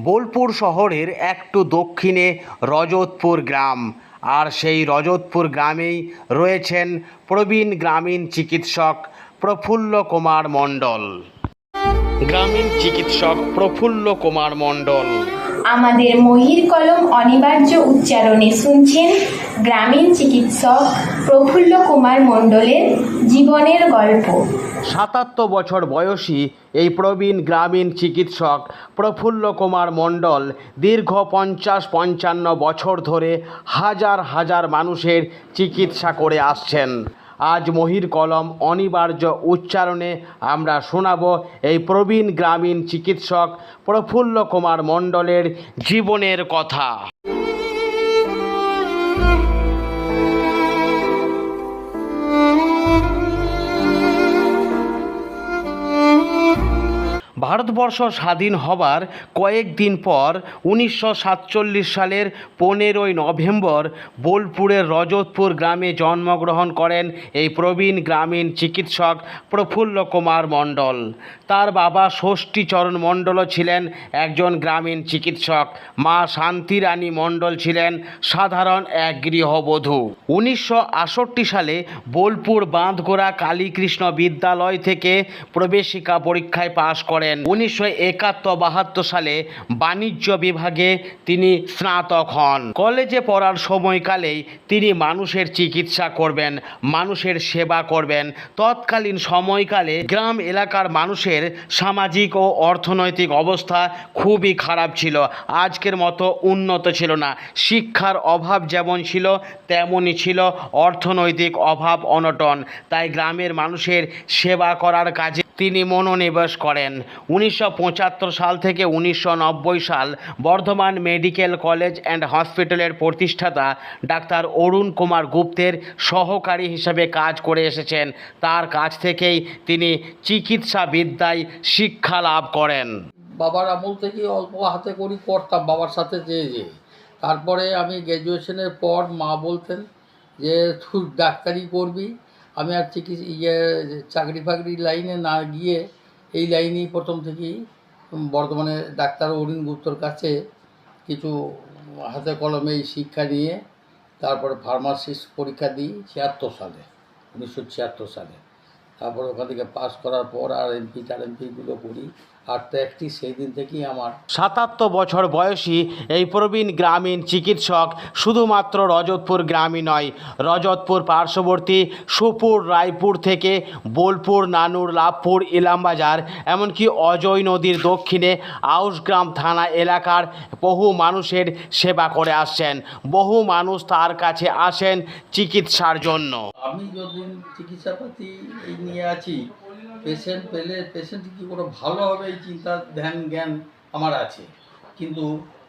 বোলপুর শহরের একটু দক্ষিণে রজতপুর গ্রাম। আর সেই রজতপুর গ্রামেই রয়েছেন প্রবীণ গ্রামীণ চিকিৎসক প্রফুল্ল কুমার মণ্ডল। গ্রামীণ চিকিৎসক প্রফুল্ল কুমার মণ্ডল। আমাদের মহির কলম অনিবার্য উচ্চারণে শুনছেন গ্রামীণ চিকিৎসক প্রফুল্ল কুমার মণ্ডলের জীবনের গল্প। সাতাত্তর বছর বয়সী এই প্রবীণ গ্রামীণ চিকিৎসক প্রফুল্ল কুমার মণ্ডল দীর্ঘ পঞ্চাশ পঞ্চান্ন বছর ধরে হাজার হাজার মানুষের চিকিৎসা করে আসছেন। আজ মহির কলম অনিবার্য উচ্চারণে আমরা শোনাব এই প্রবীণ গ্রামীণ চিকিৎসক প্রফুল্ল কুমার মণ্ডলের জীবনের কথা। ভারতবর্ষ স্বাধীন হবার কয়েকদিন পর উনিশশো সাতচল্লিশ সালের পনেরোই নভেম্বর বোলপুরের রজতপুর গ্রামে জন্মগ্রহণ করেন এই প্রবীণ গ্রামীণ চিকিৎসক প্রফুল্ল কুমার মণ্ডল। তার বাবা ষষ্ঠীচরণ মণ্ডলও ছিলেন একজন গ্রামীণ চিকিৎসক। মা শান্তিরানী মণ্ডল ছিলেন সাধারণ এক গৃহবধূ। উনিশশো আটষট্টি সালে বোলপুর বাঁধগোড়া কালীকৃষ্ণ বিদ্যালয় থেকে প্রবেশিকা পরীক্ষায় পাশ করেন। উনিশশো একাত্তর বাহাত্তর সালে বাণিজ্য বিভাগে তিনি স্নাতক হন। কলেজে পড়ার সময়কালেই তিনি মানুষের চিকিৎসা করবেন, মানুষের সেবা করবেন। তৎকালীন সময়কালে গ্রাম এলাকার মানুষের সামাজিক ও অর্থনৈতিক অবস্থা খুবই খারাপ ছিল। আজকের মতো উন্নত ছিল না। শিক্ষার অভাব যেমন ছিল, তেমনই ছিল অর্থনৈতিক অভাব অনটন। তাই গ্রামের মানুষের সেবা করার কাজে তিনি মনোনিবেশ করেন। উনিশশো পঁচাত্তর সাল থেকে উনিশশো নব্বই সাল বর্ধমান মেডিকেল কলেজ অ্যান্ড হসপিটালের প্রতিষ্ঠাতা ডাক্তার অরুণ কুমার গুপ্তের সহকারী হিসেবে কাজ করে এসেছেন। তার কাছ থেকেই তিনি চিকিৎসা বিদ্যায় শিক্ষা লাভ করেন। বাবার আমল থেকে অল্প হাতে করি করতাম, বাবার সাথে যেয়ে যেয়ে। তারপরে আমি গ্র্যাজুয়েশনের পর মা বলতেন যে, তুই ডাক্তারি করবি, আমি আর চিকিৎসা ইয়ে চাকরি ফাকরি লাইনে না গিয়ে এই লাইনেই প্রথম থেকেই বর্তমানে ডাক্তার অরুণ গুপ্তর কাছে কিছু হাতে কলমে এই শিক্ষা নিয়ে, তারপরে ফার্মাসিস্ট পরীক্ষা দিই ছিয়াত্তর সালে, উনিশশো ছিয়াত্তর সালে। তারপর ওখান থেকে পাস করার পর আর এমপি টার এমপিগুলো করি। আর প্র্যাকটিস সেই দিন থেকেই আমার সাতাত্তর বছর বয়সী এই প্রবীণ গ্রামীণ চিকিৎসক শুধুমাত্র রজতপুর গ্রামই নয় রজতপুর পার্শ্ববর্তী সুপুর রায়পুর থেকে বোলপুর নানুর লাভপুর ইলামবাজার এমনকি অজয় নদীর দক্ষিণে আউসগ্রাম থানা এলাকার বহু মানুষের সেবা করে আসছেন। বহু মানুষ তার কাছে আসেন চিকিৎসার জন্য। আমি যদি চিকিৎসাপাতি নিয়ে আছি পেশেন্ট পেলে পেশেন্ট কী করে ভালো হবে এই চিন্তা, ধ্যান, জ্ঞান আমার আছে। কিন্তু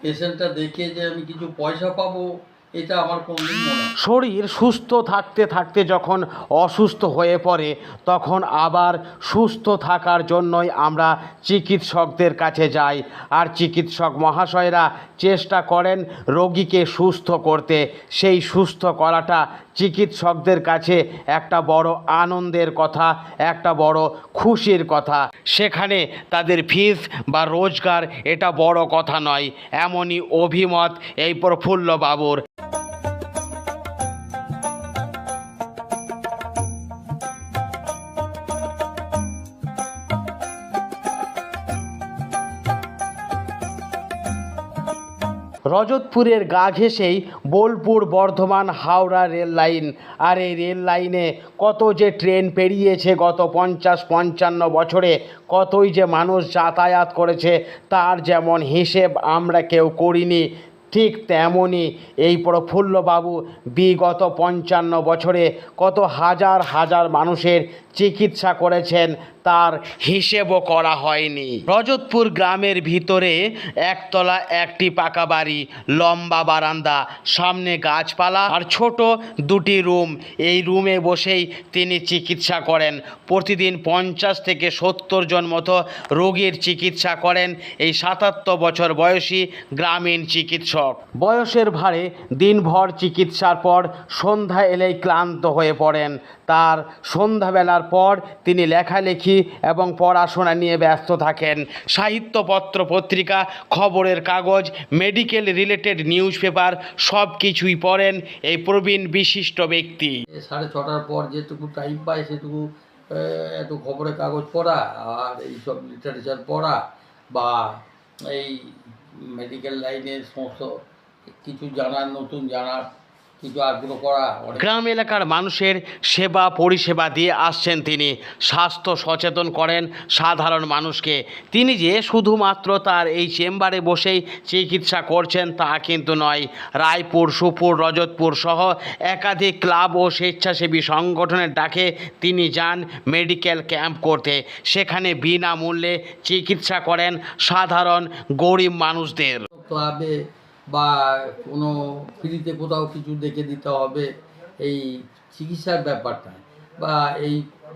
পেশেন্টটা দেখে যে আমি কিছু পয়সা পাবো শরীর সুস্থ থাকতে থাকতে যখন অসুস্থ হয়ে পড়ে, তখন আবার সুস্থ থাকার জন্যই আমরা চিকিৎসকদের কাছে যাই। আর চিকিৎসক মহাশয়রা চেষ্টা করেন রোগীকে সুস্থ করতে। সেই সুস্থ করাটা চিকিৎসকদের কাছে একটা বড় আনন্দের কথা, একটা বড় খুশির কথা। সেখানে তাদের ফিস বা রোজগার এটা বড় কথা নয়, এমনই অভিমত এই প্রফুল্ল বাবুর রজতপুরের গা ঘেঁষেই বোলপুর বর্ধমান হাওড়া রেল লাইন। আর এই রেল লাইনে কত যে ট্রেন পেরিয়েছে গত পঞ্চাশ পঞ্চান্ন বছরে, কতই যে মানুষ যাতায়াত করেছে, তার যেমন হিসেব আমরা কেউ করিনি, ঠিক তেমনই এই প্রফুল্লবাবু বিগত পঞ্চান্ন বছরে কত হাজার হাজার মানুষের চিকিৎসা করেছেন, তার হিসেবও করা হয়নি। রজতপুর গ্রামের ভিতরে একতলা একটি পাকা বাড়ি, লম্বা বারান্দা, সামনে গাছপালা আর ছোট দুটি রুম। এই রুমে বসেই তিনি চিকিৎসা করেন। প্রতিদিন পঞ্চাশ থেকে সত্তর জন মতো রোগীর চিকিৎসা করেন। এই সাতাত্তর বছর বয়সী গ্রামীণ চিকিৎসক। বয়সের ভারে দিনভর চিকিৎসার পর সন্ধ্যা এলেই ক্লান্ত হয়ে পড়েন। তার সন্ধ্যাবেলার সুস্থতার পর তিনি লেখালেখি এবং পড়াশোনা নিয়ে ব্যস্ত থাকেন। সাহিত্যপত্র পত্রিকা, খবরের কাগজ মেডিকেল রিলেটেড নিউজ পেপার সব কিছুই পড়েন এই প্রবীণ বিশিষ্ট ব্যক্তি। সাড়ে ছটার পর যেটুকু টাইম পায় সেটুকু একটু খবরের কাগজ পড়া আর এইসব লিটারেচার পড়া বা এই মেডিকেল লাইনের সমস্ত কিছু জানার, নতুন জানার করা গ্রাম এলাকার মানুষের সেবা পরিষেবা দিয়ে আসছেন তিনি। স্বাস্থ্য সচেতন করেন সাধারণ মানুষকে। তিনি যে শুধুমাত্র তার এই চেম্বারে বসেই চিকিৎসা করছেন তা কিন্তু নয়। রায়পুর সুপুর রজতপুর সহ একাধিক ক্লাব ও স্বেচ্ছাসেবী সংগঠনের ডাকে তিনি যান মেডিকেল ক্যাম্প করতে। সেখানে বিনামূল্যে চিকিৎসা করেন সাধারণ গরিব মানুষদের। ক্লাবে বা কোনো ফ্রিতে কোথাও কিছু দেখে দিতে হবে, এই চিকিৎসার ব্যাপারটা। বা এই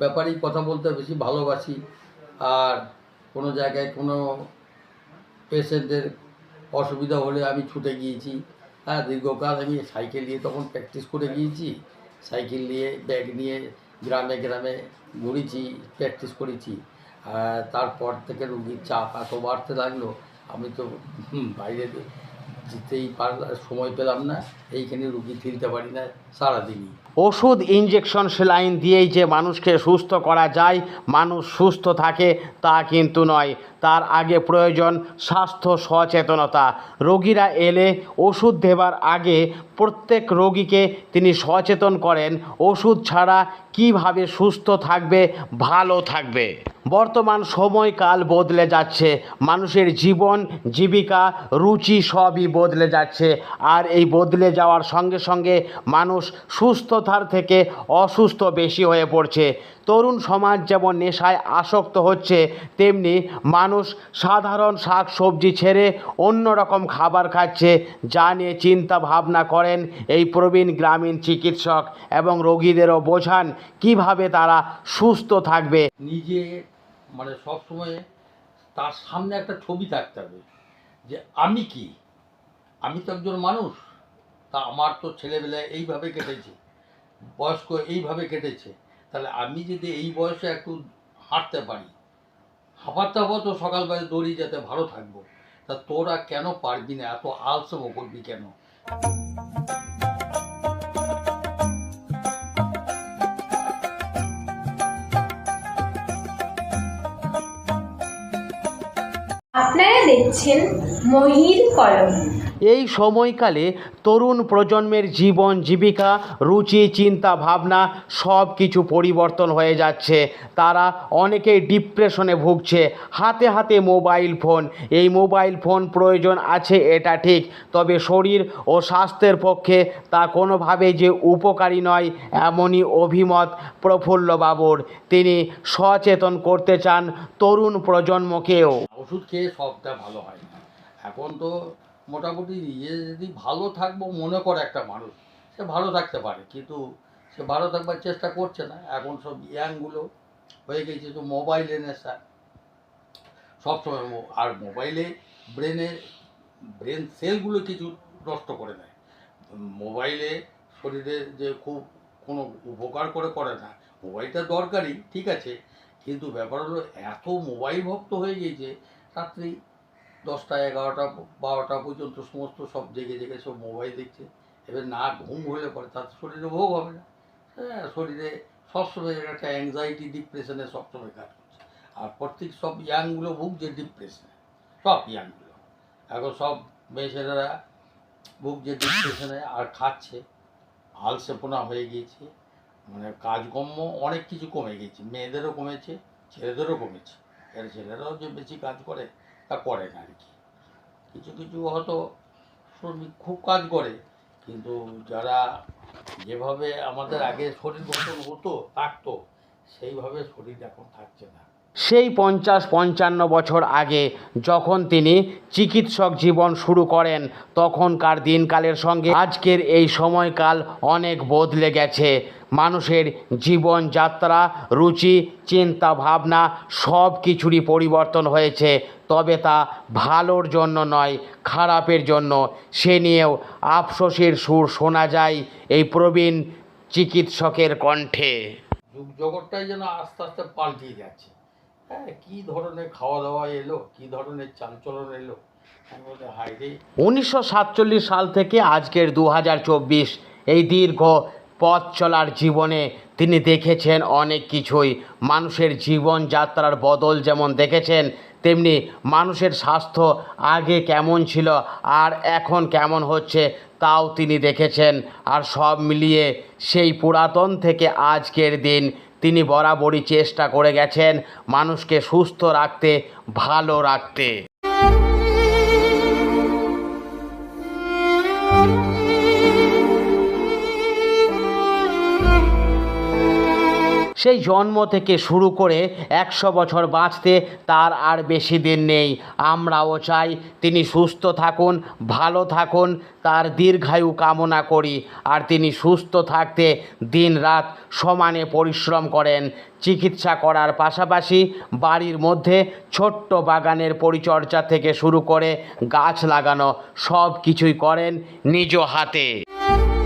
ব্যাপারেই কথা বলতে বেশি ভালোবাসি। আর কোনো জায়গায় কোনো পেশেন্টের অসুবিধা হলে আমি ছুটে গিয়েছি। হ্যাঁ দীর্ঘকাল আমি সাইকেল নিয়ে তখন প্র্যাকটিস করে গিয়েছি। সাইকেল নিয়ে, ব্যাগ নিয়ে গ্রামে গ্রামে ঘুরেছি, প্র্যাকটিস করেছি। তারপর থেকে রুগীর চাপ এত বাড়তে লাগল, আমি তো বাইরে যেতেই পারলাম সময় পেলাম না এইখানে রুগী ফিরতে পারি না সারাদিনই। ওষুধ ইঞ্জেকশন সেলাইন দিয়েই যে মানুষকে সুস্থ করা যায়, মানুষ সুস্থ থাকে, তা কিন্তু নয়। তার আগে প্রয়োজন স্বাস্থ্য সচেতনতা। রোগীরা এলে ওষুধ দেবার আগে প্রত্যেক রোগীকে তিনি সচেতন করেন, ওষুধ ছাড়া কীভাবে সুস্থ থাকবে, ভালো থাকবে। বর্তমান সময়কাল বদলে যাচ্ছে, মানুষের জীবন, জীবিকা, রুচি সবই বদলে যাচ্ছে। আর এই বদলে যাওয়ার সঙ্গে সঙ্গে মানুষ সুস্থতার থেকে অসুস্থ বেশি হয়ে পড়ছে। তরুণ সমাজ যেমন নেশায় আসক্ত হচ্ছে, তেমনি মানুষ সাধারণ শাক সবজি ছেড়ে অন্য রকম খাবার খাচ্ছে, যা নিয়ে চিন্তা ভাবনা করেন এই প্রবীণ গ্রামীণ চিকিৎসক এবং রোগীদেরও বোঝান কীভাবে তারা সুস্থ থাকবে। নিজে মানে সব সময় তার সামনে একটা ছবি থাকতে হবে যে আমি কি? আমি তো একজন মানুষ, তা আমার তো ছেলেবেলায় এইভাবে কেটেছে। বয়স্ক এইভাবে কেটেছে, তাহলে আমি যদি এই বয়সে একটু হাঁটতে পারি, হাঁপাতে হাঁপাতো সকালবেলা দৌড়ি যাতে, ভালো থাকব। তা তোরা কেন পারবি না? এত আলসেম করবি কেন? আপনারা দেখছেন মহির কলম এই সময়কালে তরুণ প্রজন্মের জীবন, জীবিকা, রুচি, চিন্তা, ভাবনা সব কিছু পরিবর্তন হয়ে যাচ্ছে। তারা অনেকেই ডিপ্রেশনে ভুগছে। হাতে হাতে মোবাইল ফোন। এই মোবাইল ফোন প্রয়োজন আছে, এটা ঠিক। তবে শরীর ও স্বাস্থ্যের পক্ষে তা কোনোভাবে যে উপকারী নয়, এমনই অভিমত প্রফুল্লবাবুর। তিনি সচেতন করতে চান তরুণ প্রজন্মকেও। ওষুধ খেয়ে সবটা ভালো হয় এখন তো মোটামুটি নিজে যদি ভালো থাকব মনে করে একটা মানুষ, সে ভালো থাকতে পারে। কিন্তু সে ভালো থাকবার চেষ্টা করছে না। এখন সব ইয়াংগুলো হয়ে গেছে তো মোবাইলে নেশা সবসময় আর মোবাইলে ব্রেনে ব্রেন সেলগুলো কিছু নষ্ট করে দেয়। মোবাইলে শরীরে যে খুব কোনো উপকার করে করে না মোবাইলটা দরকারি ঠিক আছে। কিন্তু ব্যাপার হলো এত মোবাইল ভক্ত হয়ে গিয়েছে রাত্রি দশটা, এগারোটা, বারোটা পর্যন্ত সমস্ত সব জেগে জেগে সব মোবাইল দেখছে। এবার না ঘুম হলে পরে তার শরীরে ভোগ হবে না। হ্যাঁ শরীরে সবসময় একটা অ্যাংজাইটি ডিপ্রেশনে সবসময় কাজ করছে। আর প্রত্যেক সব ইয়াংগুলো ভুগছে ডিপ্রেশনে সব ইয়াংগুলো। এখন সব মেয়েছেলেরা ভুগছে ডিপ্রেশনে আর খাচ্ছে। আলসেপনা হয়ে গিয়েছে। মানে কাজকর্ম অনেক কিছু কমে গেছে মেয়েদেরও কমেছে, ছেলেদেরও কমেছে। এর ছেলেরাও যে বেশি কাজ করে তা করে না আর কি কিছু কিছু হয়তো শ্রমিক খুব কাজ করে, কিন্তু যারা যেভাবে আমাদের আগে শরীর গঠন হতো, থাকতো সেইভাবে শরীর এখন থাকছে না। সেই পঞ্চাশ পঞ্চান্ন বছর আগে যখন তিনি চিকিৎসক জীবন শুরু করেন, তখনকার দিনকালের সঙ্গে আজকের এই সময়কাল অনেক বদলে গেছে। মানুষের জীবনযাত্রা, রুচি, চিন্তা ভাবনা সব কিছুরই পরিবর্তন হয়েছে। তবে তা ভালোর জন্য নয়, খারাপের জন্য। সে নিয়েও আফসোসের সুর শোনা যায় এই প্রবীণ চিকিৎসকের কণ্ঠে। যুগ জগৎটাই যেন আস্তে আস্তে পাল্টিয়ে যাচ্ছে। হ্যাঁ কী ধরনের খাওয়া দাওয়া এলো, কী ধরনের চালচলন এলো? উনিশশো সাতচল্লিশ সাল থেকে আজকের দু হাজার চব্বিশ, এই দীর্ঘ পথ চলার জীবনে তিনি দেখেছেন অনেক কিছুই। মানুষের জীবনযাত্রার বদল যেমন দেখেছেন তেমনি মানুষের স্বাস্থ্য আগে কেমন ছিল আর এখন কেমন হচ্ছে তাও তিনি দেখেছেন। আর সব মিলিয়ে সেই পুরাতন থেকে আজকের দিন তিনি বরাবরই চেষ্টা করে গেছেন মানুষকে সুস্থ রাখতে, ভালো রাখতে। সেই জন্ম থেকে শুরু করে একশো বছর বাঁচতে তার আর বেশি দিন নেই। আমরাও চাই তিনি সুস্থ থাকুন, ভালো থাকুন, তার দীর্ঘায়ু কামনা করি। আর তিনি সুস্থ থাকতে দিন রাত সমানে পরিশ্রম করেন। চিকিৎসা করার পাশাপাশি বাড়ির মধ্যে ছোট্ট বাগানের পরিচর্যা থেকে শুরু করে গাছ লাগানো সব কিছুই করেন নিজ হাতে।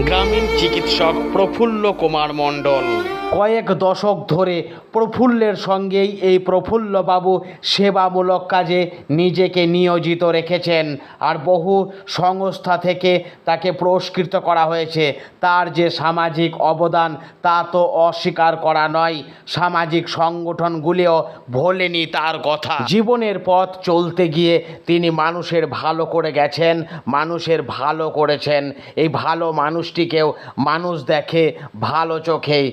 গ্রামীণ চিকিৎসক প্রফুল্ল কুমার মণ্ডল। কয়েক দশক ধরে প্রফুল্লের সঙ্গেই এই প্রফুল্লবাবু সেবামূলক কাজে নিজেকে নিয়োজিত রেখেছেন আর বহু সংস্থা থেকে তাকে পুরস্কৃত করা হয়েছে। তার যে সামাজিক অবদান, তা তো অস্বীকার করা নয়। সামাজিক সংগঠনগুলিও ভোলেনি তার কথা। জীবনের পথ চলতে গিয়ে তিনি মানুষের ভালো করে গেছেন, মানুষের ভালো করেছেন। এই ভালো মানুষটিকেও মানুষ দেখে ভালো চোখেই।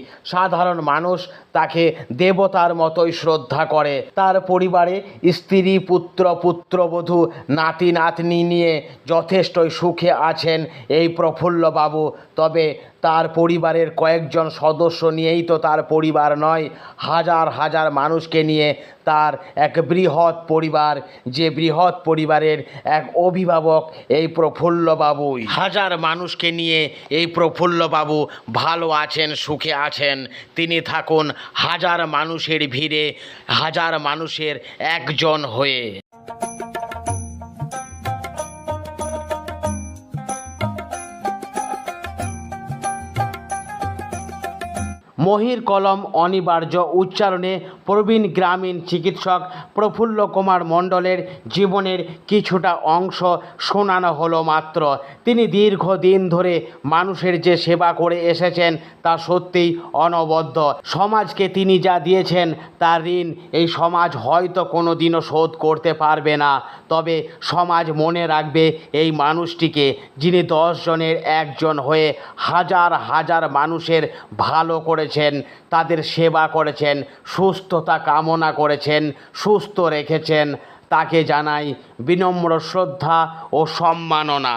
সাধারণ মানুষ তাকে দেবতার মতোই শ্রদ্ধা করে। তার পরিবারে স্ত্রী, পুত্র, পুত্রবধূ নাতি নাতনি নিয়ে যথেষ্টই সুখে আছেন এই প্রফুল্লবাবু। তবে তার পরিবারের কয়েকজন সদস্য নিয়েই তো তার পরিবার নয়, হাজার হাজার মানুষকে নিয়ে তার এক বৃহৎ পরিবার, যে বৃহৎ পরিবারের এক অভিভাবক এই প্রফুল্লবাবুই। হাজার মানুষকে নিয়ে এই প্রফুল্লবাবু ভালো আছেন, সুখে আছেন। তিনি থাকুন হাজার মানুষের ভিড়ে, হাজার মানুষের একজন হয়ে। মহির কলম অনিবার্য উচ্চারণে প্রবীণ গ্রামীণ চিকিৎসক প্রফুল্ল কুমার মণ্ডলের জীবনের কিছুটা অংশ শোনানো হলো মাত্র। তিনি দীর্ঘদিন ধরে মানুষের যে সেবা করে এসেছেন তা সত্যিই অনবদ্য। সমাজকে তিনি যা দিয়েছেন, তার ঋণ এই সমাজ হয়তো কোনো দিনও শোধ করতে পারবে না। তবে সমাজ মনে রাখবে এই মানুষটিকে, যিনি দশ জনের একজন হয়ে হাজার হাজার মানুষের ভালো করেছেন, তাদের সেবা করেছেন, সুস্থতা কামনা করেছেন, সুস্থ রেখেছেন, তাকে জানাই বিনম্র শ্রদ্ধা ও সম্মাননা।